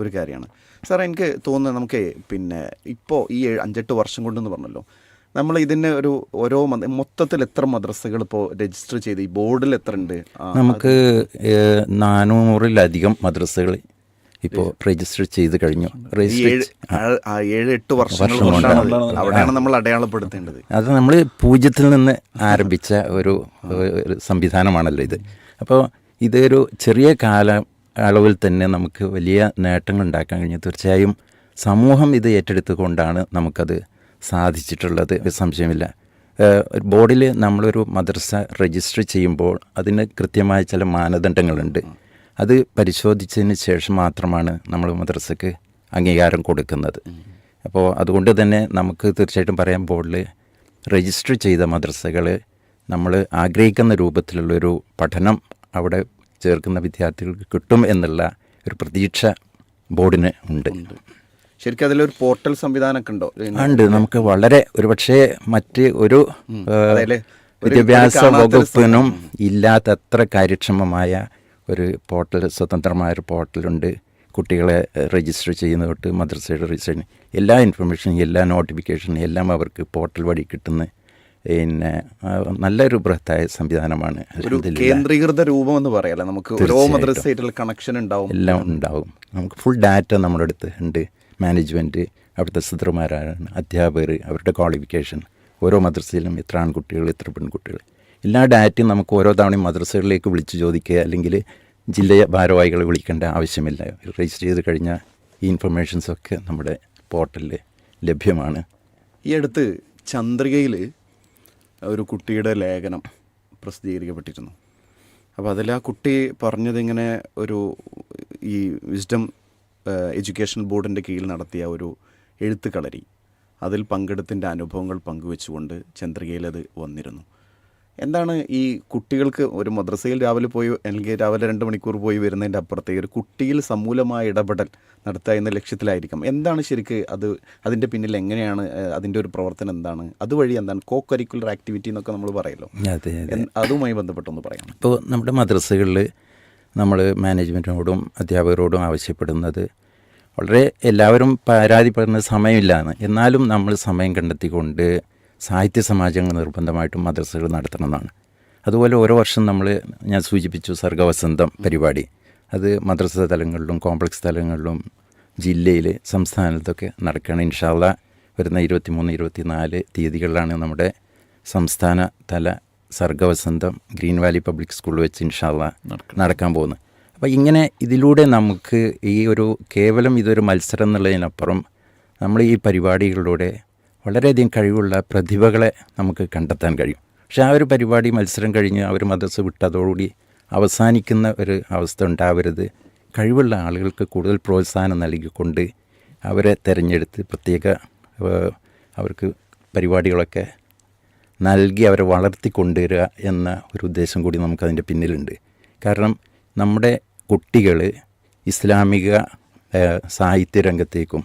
ഒരു കാര്യമാണ്. സാർ എനിക്ക് തോന്നുന്നത് നമുക്ക് പിന്നെ ഇപ്പോൾ ഈ അഞ്ചെട്ട് വർഷം കൊണ്ടെന്ന് പറഞ്ഞല്ലോ. നമ്മൾ ഇതിന് ഒരു ഓരോ മൊത്തത്തിൽ എത്ര മദ്രസകൾ ഇപ്പോൾ രജിസ്റ്റർ ചെയ്ത് ഈ ബോർഡിൽ എത്ര ഉണ്ട് നമുക്ക് നാനൂറിലധികം മദ്രസകൾ ഇപ്പോൾ രജിസ്റ്റർ ചെയ്ത് കഴിഞ്ഞു. രജിസ്റ്റർ ഏഴ് എട്ട് വർഷം. അവിടെയാണ് നമ്മൾ അടയാളപ്പെടുത്തേണ്ടത്. അത് നമ്മൾ പൂജ്യത്തിൽ നിന്ന് ആരംഭിച്ച ഒരു ഒരു സംവിധാനമാണല്ലോ ഇത്. അപ്പോൾ ഇതൊരു ചെറിയ കാല അളവിൽ തന്നെ നമുക്ക് വലിയ നേട്ടങ്ങൾ ഉണ്ടാക്കാൻ കഴിഞ്ഞു. തീർച്ചയായും സമൂഹം ഇത് ഏറ്റെടുത്തുകൊണ്ടാണ് നമുക്കത് സാധിച്ചിട്ടുള്ളത് സംശയമില്ല. ബോർഡിൽ നമ്മളൊരു മദ്രസ രജിസ്റ്റർ ചെയ്യുമ്പോൾ അതിന് കൃത്യമായ ചില മാനദണ്ഡങ്ങളുണ്ട്. അത് പരിശോധിച്ചതിന് ശേഷം മാത്രമാണ് നമ്മൾ മദ്രസക്ക് അംഗീകാരം കൊടുക്കുന്നത്. അപ്പോൾ അതുകൊണ്ട് തന്നെ നമുക്ക് തീർച്ചയായിട്ടും പറയാൻ ബോർഡിൽ രജിസ്റ്റർ ചെയ്ത മദ്രസകൾ നമ്മൾ ആഗ്രഹിക്കുന്ന രൂപത്തിലുള്ളൊരു പഠനം അവിടെ ചേർക്കുന്ന വിദ്യാർത്ഥികൾക്ക് കിട്ടും എന്നുള്ള ഒരു പ്രതീക്ഷ ബോർഡിന് ഉണ്ട്. ശരിക്കും അതിലൊരു പോർട്ടൽ സംവിധാനമൊക്കെ ഉണ്ടോ? ഉണ്ട്. നമുക്ക് വളരെ ഒരു പക്ഷേ മറ്റ് ഒരു? വിദ്യാഭ്യാസ വകുപ്പിനും ഇല്ലാത്തത്ര കാര്യക്ഷമമായ ഒരു പോർട്ടൽ സ്വതന്ത്രമായ ഒരു പോർട്ടലുണ്ട് കുട്ടികളെ രജിസ്റ്റർ ചെയ്യുന്ന തൊട്ട് മദ്രസയുടെ രജിസ്റ്റർ എല്ലാ ഇൻഫർമേഷനും എല്ലാ നോട്ടിഫിക്കേഷനും എല്ലാം അവർക്ക് പോർട്ടൽ വഴി കിട്ടുന്ന പിന്നെ നല്ലൊരു ബൃഹത്തായ സംവിധാനമാണ് കേന്ദ്രീകൃത രൂപം എന്ന് പറയാലോ? നമുക്ക് ഓരോ. മദ്രസയായിട്ടുള്ള കണക്ഷൻ ഉണ്ടാവും. എല്ലാം ഉണ്ടാവും. നമുക്ക് ഫുൾ ഡാറ്റ നമ്മുടെ അടുത്ത് ഉണ്ട്. മാനേജ്മെന്റ് അവിടുത്തെ സിദ്ധർമാരാണ് അധ്യാപകർ അവരുടെ ക്വാളിഫിക്കേഷൻ ഓരോ മദ്രസയിലും എത്ര ആൺകുട്ടികൾ എത്ര പെൺകുട്ടികൾ. എല്ലാ ഡാറ്റയും നമുക്ക് ഓരോ തവണയും മദ്രസകളിലേക്ക് വിളിച്ച് ചോദിക്കുക അല്ലെങ്കിൽ ജില്ല ഭാരവാഹികളെ വിളിക്കേണ്ട ആവശ്യമില്ല. രജിസ്റ്റർ ചെയ്ത് കഴിഞ്ഞാൽ ഈ ഇൻഫർമേഷൻസൊക്കെ നമ്മുടെ പോർട്ടലിൽ ലഭ്യമാണ്. ഈ അടുത്ത് ചന്ദ്രികയിൽ ഒരു കുട്ടിയുടെ ലേഖനം പ്രസിദ്ധീകരിക്കപ്പെട്ടിരുന്നു. അപ്പോൾ അതിൽ ആ കുട്ടി പറഞ്ഞത് ഇങ്ങനെ ഒരു ഈ വിസ്ഡം എഡ്യൂക്കേഷൻ ബോർഡിന്റെ കീഴിൽ നടത്തിയ ഒരു എഴുത്ത് കളരി അതിൽ പങ്കെടുത്തിന്റെ അനുഭവങ്ങൾ പങ്കുവെച്ചുകൊണ്ട് ചന്ദ്രികയിലത് വന്നിരുന്നു. എന്താണ് ഈ കുട്ടികൾക്ക് ഒരു മദ്രസയിൽ രാവിലെ പോയി അല്ലെങ്കിൽ രാവിലെ രണ്ട് മണിക്കൂർ പോയി വരുന്നതിന്റെ അപ്പുറത്തേക്ക് ഒരു കുട്ടിയിൽ സമൂലമായ ഇടപെടൽ നടത്തുക എന്ന ലക്ഷ്യത്തിലായിരിക്കും. എന്താണ് ശരിക്ക് അത് അതിന്റെ പിന്നിൽ എങ്ങനെയാണ് അതിന്റെ ഒരു പ്രവർത്തനം എന്താണ്? അതുവഴി എന്താണ്? കോ കരിക്കുലർ ആക്ടിവിറ്റി എന്നൊക്കെ നമ്മൾ പറയല്ലോ. അതുമായി ബന്ധപ്പെട്ടൊന്ന് പറയാം ഇപ്പോൾ നമ്മുടെ മദ്രസകളിൽ നമ്മൾ മാനേജ്മെന്റിനോടും അധ്യാപകരോടും ആവശ്യപ്പെടുന്നത്. വളരെ എല്ലാവരും പരാതിപ്പെടുന്ന സമയമില്ലാന്ന് എന്നാലും നമ്മൾ സമയം കണ്ടെത്തിക്കൊണ്ട് സാഹിത്യ സമാജങ്ങൾ നിർബന്ധമായിട്ടും മദ്രസകൾ നടത്തണമെന്നാണ്. അതുപോലെ ഓരോ വർഷം നമ്മൾ ഞാൻ സൂചിപ്പിച്ചു സർഗവസന്തം പരിപാടി. അത് മദ്രസ തലങ്ങളിലും കോംപ്ലക്സ് തലങ്ങളിലും ജില്ലയിൽ സംസ്ഥാനത്തൊക്കെ നടക്കുകയാണ്. ഇൻഷാല്ല വരുന്ന ഇരുപത്തിമൂന്ന് ഇരുപത്തിനാല് തീയതികളിലാണ് നമ്മുടെ സംസ്ഥാന തല സർഗവസന്തം ഗ്രീൻ വാലി പബ്ലിക് സ്കൂളിൽ വെച്ച് ഇൻഷാല്ല നടക്കാൻ പോകുന്നത് അപ്പോൾ ഇങ്ങനെ ഇതിലൂടെ നമുക്ക് ഈ ഒരു കേവലം ഇതൊരു മത്സരം എന്നുള്ളതിനപ്പുറം നമ്മൾ ഈ പരിപാടികളിലൂടെ വളരെയധികം കഴിവുള്ള പ്രതിഭകളെ നമുക്ക് കണ്ടെത്താൻ കഴിയും. പക്ഷേ ആ ഒരു പരിപാടി മത്സരം കഴിഞ്ഞ് അവർ മദ്രസ വിട്ടതോടുകൂടി അവസാനിക്കുന്ന ഒരു അവസ്ഥ ഉണ്ടാവരുത്. കഴിവുള്ള ആളുകൾക്ക് കൂടുതൽ പ്രോത്സാഹനം നൽകിക്കൊണ്ട് അവരെ തിരഞ്ഞെടുത്ത് പ്രത്യേക അവർക്ക് പരിപാടികളൊക്കെ നൽകി അവരെ വളർത്തിക്കൊണ്ടുവരിക എന്ന ഒരു ഉദ്ദേശം കൂടി നമുക്കതിന്റെ പിന്നിലുണ്ട്. കാരണം നമ്മുടെ കുട്ടികൾ ഇസ്ലാമിക സാഹിത്യ രംഗത്തേക്കും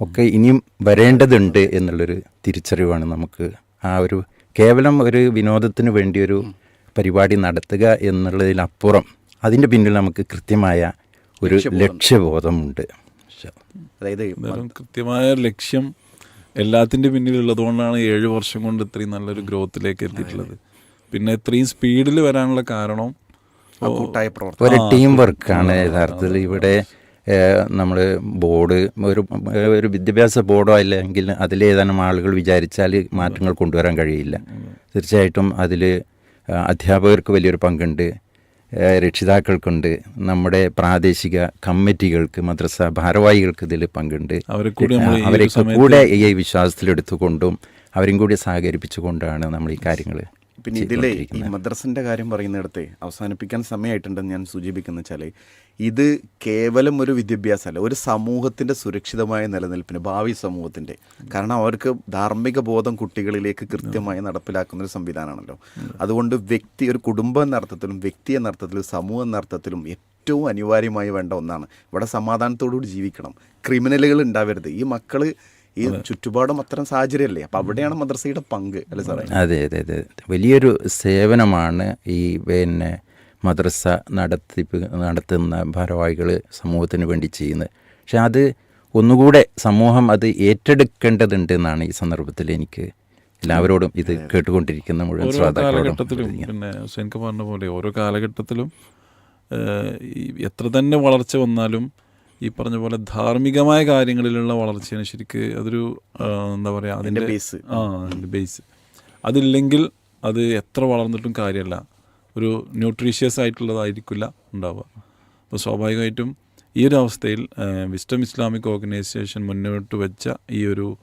ഒക്കെ ഇനിയും വരേണ്ടതുണ്ട് എന്നുള്ളൊരു തിരിച്ചറിവാണ് നമുക്ക് ആ ഒരു കേവലം ഒരു വിനോദത്തിന് വേണ്ടി ഒരു പരിപാടി നടത്തുക എന്നുള്ളതിനപ്പുറം അതിന്റെ പിന്നിൽ നമുക്ക് കൃത്യമായ ഒരു ലക്ഷ്യബോധമുണ്ട്. അതായത് കൃത്യമായ ലക്ഷ്യം എല്ലാത്തിന്റെ പിന്നിലുള്ളത് കൊണ്ടാണ് ഏഴ് വർഷം കൊണ്ട് ഇത്രയും നല്ലൊരു ഗ്രോത്തിലേക്ക് എത്തിയിട്ടുള്ളത്. പിന്നെ ഇത്രയും സ്പീഡിൽ വരാനുള്ള കാരണം ആ കൂട്ടായ പ്രവർത്തനം. ഒരു ടീം വർക്കാണ് യഥാർത്ഥത്തിൽ. ഇവിടെ നമ്മൾ ബോർഡ് ഒരു ഒരു വിദ്യാഭ്യാസ ബോർഡോ അല്ലെങ്കിൽ അതിലേതാനും ആളുകൾ വിചാരിച്ചാൽ മാറ്റങ്ങൾ കൊണ്ടുവരാൻ കഴിയില്ല. തീർച്ചയായിട്ടും അതിൽ അധ്യാപകർക്ക് വലിയൊരു പങ്കുണ്ട്. രക്ഷിതാക്കൾക്കുണ്ട്. നമ്മുടെ പ്രാദേശിക കമ്മിറ്റികൾക്ക് മദ്രസ ഭാരവാഹികൾക്ക് ഇതിൽ പങ്കുണ്ട്. അവരെ കൂടി ഈ വിശ്വാസത്തിലെടുത്തുകൊണ്ടും അവരും കൂടി സഹകരിപ്പിച്ചുകൊണ്ടാണ് നമ്മൾ ഈ കാര്യങ്ങൾ പിന്നെ ഇതിലെ ഈ മദ്രസിന്റെ കാര്യം പറയുന്നിടത്തെ അവസാനിപ്പിക്കാൻ സമയമായിട്ടുണ്ടെന്ന് ഞാൻ സൂചിപ്പിക്കുന്ന വെച്ചാൽ ഇത് കേവലം ഒരു വിദ്യാഭ്യാസമല്ല ഒരു സമൂഹത്തിന്റെ സുരക്ഷിതമായ നിലനിൽപ്പിന് ഭാവി സമൂഹത്തിന്റെ കാരണം അവർക്ക് ധാർമ്മിക ബോധം കുട്ടികളിലേക്ക് കൃത്യമായി നടപ്പിലാക്കുന്ന ഒരു സംവിധാനമാണല്ലോ. അതുകൊണ്ട് വ്യക്തി ഒരു കുടുംബം എന്ന അർത്ഥത്തിലും വ്യക്തി എന്ന അർത്ഥത്തിലും സമൂഹം എന്ന അർത്ഥത്തിലും ഏറ്റവും അനിവാര്യമായി വേണ്ട ഒന്നാണ്. ഇവിടെ സമാധാനത്തോടുകൂടി ജീവിക്കണം. ക്രിമിനലുകൾ ഉണ്ടാവരുത്. ഈ മക്കൾ ഈ ചുറ്റുപാടും അത്തരം സാഹചര്യമല്ലേ? അപ്പൊ അവിടെയാണ് മദ്രസയുടെ പങ്ക് അല്ലേ സാറേ? അതെ അതെ അതെ വലിയൊരു സേവനമാണ് ഈ പിന്നെ മദ്രസ നടത്തിപ്പ് നടത്തുന്ന ഭാരവാഹികൾ സമൂഹത്തിന് വേണ്ടി ചെയ്യുന്നത്. പക്ഷെ അത് ഒന്നുകൂടെ സമൂഹം അത് ഏറ്റെടുക്കേണ്ടതുണ്ട് എന്നാണ് ഈ സന്ദർഭത്തിൽ എനിക്ക് എല്ലാവരോടും ഇത് കേട്ടുകൊണ്ടിരിക്കുന്ന മുഴുവൻ കാലഘട്ടത്തിലും പിന്നെ ഹുസൈൻ പറഞ്ഞ പോലെ ഓരോ കാലഘട്ടത്തിലും എത്ര തന്നെ വളർച്ച വന്നാലും ഈ പറഞ്ഞ പോലെ ധാർമ്മികമായ കാര്യങ്ങളിലുള്ള വളർച്ചയാണ് ശരിക്ക് അതൊരു എന്താ പറയുക അതിന്റെ ബേസ് ആ അതിന്റെ ബേസ് അതില്ലെങ്കിൽ അത് എത്ര വളർന്നിട്ടും കാര്യമല്ല ഒരു ന്യൂട്രീഷ്യസ് ആയിട്ടുള്ളതായിരിക്കില്ല ഉണ്ടാവുക. അപ്പോൾ സ്വാഭാവികമായിട്ടും ഈ ഒരു അവസ്ഥയിൽ വിസ്റ്റം ഇസ്ലാമിക് ഓർഗനൈസേഷൻ മുന്നോട്ട് വെച്ച ഈ ഒരു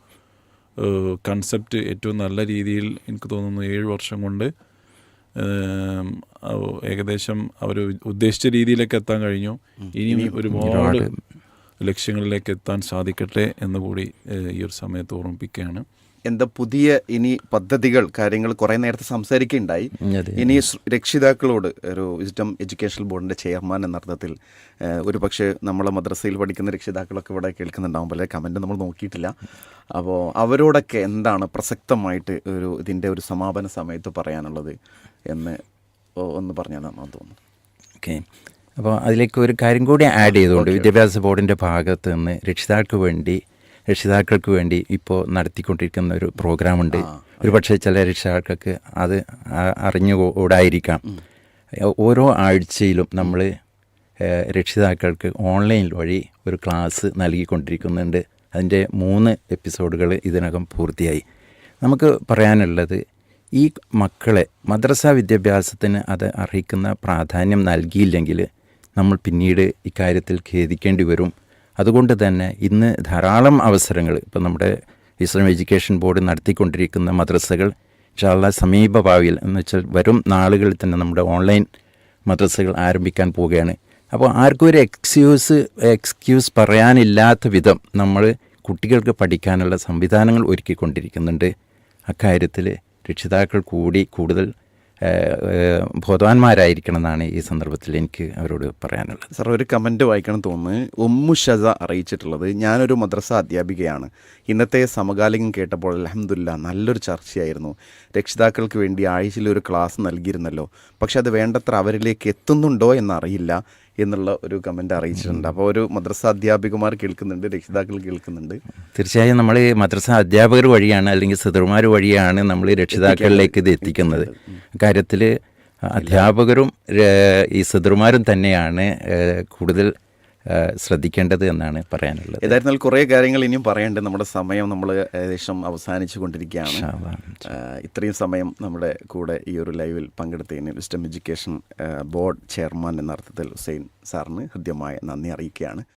കൺസെപ്റ്റ് ഏറ്റവും നല്ല രീതിയിൽ എനിക്ക് തോന്നുന്നു ഏഴ് വർഷം കൊണ്ട് ഏകദേശം അവർ ഉദ്ദേശിച്ച രീതിയിലേക്ക് എത്താൻ കഴിഞ്ഞു. ഇനിയും ഒരുപാട് ലക്ഷ്യങ്ങളിലേക്ക് എത്താൻ സാധിക്കട്ടെ എന്ന് കൂടി ഈ ഒരു സമയത്ത് ഓർമ്മിപ്പിക്കുകയാണ്. എന്താ പുതിയ ഇനി പദ്ധതികൾ കാര്യങ്ങൾ കുറെ നേരത്തെ സംസാരിക്കുകയുണ്ടായി. ഇനി രക്ഷിതാക്കളോട് ഒരു വിസിറ്റം എഡ്യൂക്കേഷൻ ബോർഡിന്റെ ചെയർമാൻ എന്ന അർത്ഥത്തിൽ ഒരു പക്ഷേ നമ്മളെ മദ്രസയിൽ പഠിക്കുന്ന രക്ഷിതാക്കളൊക്കെ ഇവിടെ കേൾക്കുന്നുണ്ടാവും. പല കമന്റ് നമ്മൾ നോക്കിയിട്ടില്ല. അപ്പോൾ അവരോടൊക്കെ എന്താണ് പ്രസക്തമായിട്ട് ഒരു ഇതിന്റെ ഒരു സമാപന സമയത്ത് പറയാനുള്ളത് എന്ന് ഒന്ന് പറഞ്ഞാൽ നന്നാന്ന് തോന്നുന്നു ഓക്കെ. അപ്പോൾ അതിലേക്ക് ഒരു കാര്യം കൂടി ആഡ് ചെയ്തുകൊണ്ട് വിദ്യാഭ്യാസ ബോർഡിന്റെ ഭാഗത്ത് നിന്ന് രക്ഷിതാക്കൾക്ക് വേണ്ടി രക്ഷിതാക്കൾക്ക് വേണ്ടി ഇപ്പോൾ നടത്തിക്കൊണ്ടിരിക്കുന്ന ഒരു പ്രോഗ്രാമുണ്ട് ഒരു പക്ഷേ ചില രക്ഷിതാക്കൾക്ക് അത് അറിഞ്ഞുകൂടായിരിക്കാം. ഓരോ ആഴ്ചയിലും നമ്മൾ രക്ഷിതാക്കൾക്ക് ഓൺലൈൻ വഴി ഒരു ക്ലാസ് നൽകിക്കൊണ്ടിരിക്കുന്നുണ്ട്. അതിന്റെ മൂന്ന് എപ്പിസോഡുകൾ ഇതിനകം പൂർത്തിയായി. നമുക്ക് പറയാനുള്ളത് ഈ മക്കളെ മദ്രസ വിദ്യാഭ്യാസത്തിന് അത് അർഹിക്കുന്ന പ്രാധാന്യം നൽകിയില്ലെങ്കിൽ നമ്മൾ പിന്നീട് ഇക്കാര്യത്തിൽ ഖേദിക്കേണ്ടി വരും. അതുകൊണ്ട് തന്നെ ഇന്ന് ധാരാളം അവസരങ്ങൾ ഇപ്പം നമ്മുടെ ഇസ്ലാം എഡ്യൂക്കേഷൻ ബോർഡ് നടത്തിക്കൊണ്ടിരിക്കുന്ന മദ്രസകൾ ഇൻഷാല്ല സമീപ ഭാവിയിൽ എന്ന് വെച്ചാൽ വരും നാളുകളിൽ തന്നെ നമ്മുടെ ഓൺലൈൻ മദ്രസകൾ ആരംഭിക്കാൻ പോവുകയാണ്. അപ്പോൾ ആർക്കും ഒരു എക്സ്ക്യൂസ് എക്സ്ക്യൂസ് പറയാനില്ലാത്ത വിധം നമ്മൾ കുട്ടികൾക്ക് പഠിക്കാനുള്ള സംവിധാനങ്ങൾ ഒരുക്കിക്കൊണ്ടിരിക്കുന്നുണ്ട്. അക്കാര്യത്തിൽ രക്ഷിതാക്കൾ കൂടി കൂടുതൽ ഏഹ്, ഏഹ്, ബോധവാന്മാരായിരിക്കണം എന്നാണ് ഈ സന്ദർഭത്തിൽ എനിക്ക് അവരോട് പറയാനുള്ളത്. സാർ ഒരു കമന്റ് വായിക്കണം തോന്നുന്നു. ഉമ്മു ഷസ അറിയിച്ചിട്ടുള്ളത് ഞാനൊരു മദ്രസ അധ്യാപികയാണ്. ഇന്നത്തെ സമകാലികം കേട്ടപ്പോൾ അലഹമില്ല നല്ലൊരു ചർച്ചയായിരുന്നു. രക്ഷിതാക്കൾക്ക് വേണ്ടി ആഴ്ചയിൽ ഒരു ക്ലാസ് നൽകിയിരുന്നല്ലോ. പക്ഷെ അത് വേണ്ടത്ര അവരിലേക്ക് എത്തുന്നുണ്ടോ എന്നറിയില്ല. എന്നുള്ള ഒരു കമന്റ് അറിയിച്ചിട്ടുണ്ട്. അപ്പോൾ ഒരു മദ്രസ അധ്യാപികമാർ കേൾക്കുന്നുണ്ട് രക്ഷിതാക്കൾ കേൾക്കുന്നുണ്ട്. തീർച്ചയായും നമ്മൾ മദ്രസ അധ്യാപകർ വഴിയാണ് അല്ലെങ്കിൽ സിതർമാർ വഴിയാണ് നമ്മൾ രക്ഷിതാക്കളിലേക്ക് ഇത് എത്തിക്കുന്നത്. കാര്യത്തിൽ അധ്യാപകരും ഈ സിതർമാരും തന്നെയാണ് കൂടുതൽ ശ്രദ്ധിക്കേണ്ടത് എന്നാണ് പറയാനുള്ളത്. ഏതായിരുന്നാൽ കുറേ കാര്യങ്ങൾ ഇനിയും പറയേണ്ടത് നമ്മുടെ സമയം നമ്മൾ ഏകദേശം അവസാനിച്ചു കൊണ്ടിരിക്കുകയാണ്. ഇത്രയും സമയം നമ്മുടെ കൂടെ ഈ ഒരു ലൈവിൽ പങ്കെടുത്തതിന് വിസ്റ്റം എഡ്യൂക്കേഷൻ ബോർഡ് ചെയർമാൻ എന്ന അർത്ഥത്തിൽ ഹുസൈൻ സാറിന് ഹൃദ്യമായ നന്ദി അറിയിക്കുകയാണ്.